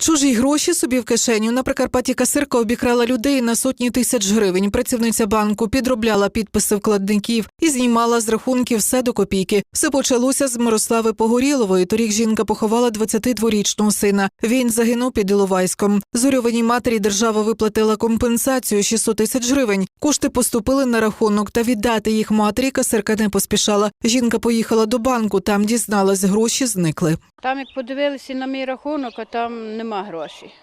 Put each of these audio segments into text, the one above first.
Чужі гроші собі в кишеню. На Прикарпатті касирка обікрала людей на сотні тисяч гривень. Працівниця банку підробляла підписи вкладників і знімала з рахунків все до копійки. Все почалося з Мирослави Погорілової. Торік жінка поховала 22-річного сина. Він загинув під Іловайськом. Зорьованій матері держава виплатила компенсацію 600 тисяч гривень. Кошти поступили на рахунок, та віддати їх матері касирка не поспішала. Жінка поїхала до банку, там дізналась, гроші зникли. Там, як подивилися на мій рахунок, а там нема грошей.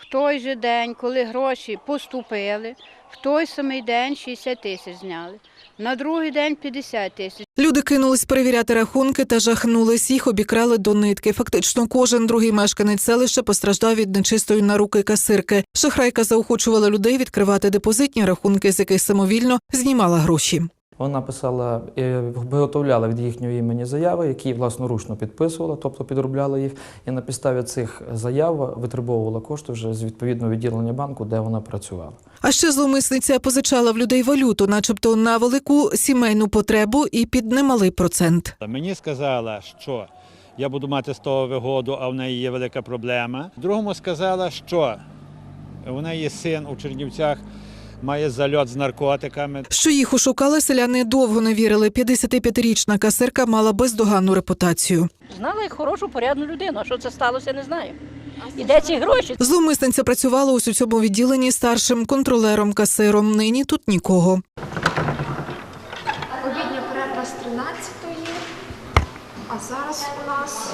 В той же день, коли гроші поступили, в той самий день 60 тисяч зняли. На другий день 50 тисяч. Люди кинулись перевіряти рахунки та жахнулись. Їх обікрали до нитки. Фактично, кожен другий мешканець селища постраждав від нечистої на руки касирки. Шахрайка заохочувала людей відкривати депозитні рахунки, з яких самовільно знімала гроші. Вона писала, е, виготовляла від їхнього імені заяви, які власноручно підписувала, тобто підробляла їх, і на підставі цих заяв витребовувала кошти вже з відповідного відділення банку, де вона працювала. А ще зловмисниця позичала в людей валюту, начебто на велику сімейну потребу і під немалий процент. Мені сказала, що я буду мати з того вигоду, а в неї є велика проблема. Другому сказала, що у неї є син у Чернівцях, має зальот з наркотиками. Що їх ошукали, селяни довго не вірили. 55-річна касирка мала бездоганну репутацію. Знала як хорошу, порядну людину. А що це сталося, не знаю. І де ці гроші? Зловмисниця працювала ось у цьому відділенні старшим контролером касиром. Нині тут нікого. Обідня перерва з 13-ї, а зараз у нас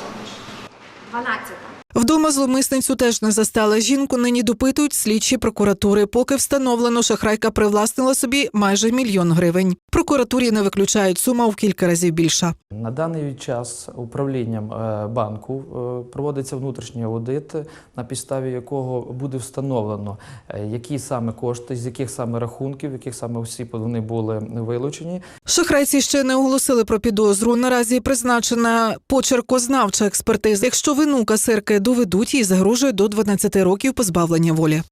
12-та. Вдома зловмисницю теж не застали. Жінку нині допитують слідчі прокуратури. Поки встановлено, шахрайка привласнила собі майже мільйон гривень. Прокуратурі не виключають сума в кілька разів більша. На даний час управлінням е, банку е, проводиться внутрішній аудит, на підставі якого буде встановлено, е, які саме кошти, з яких саме рахунків, яких саме осіб вони були вилучені. Шахрайці ще не оголосили про підозру. Наразі призначена почеркознавча експертиза. Якщо вину касирки доведуть, їй загрожує до 12 років позбавлення волі.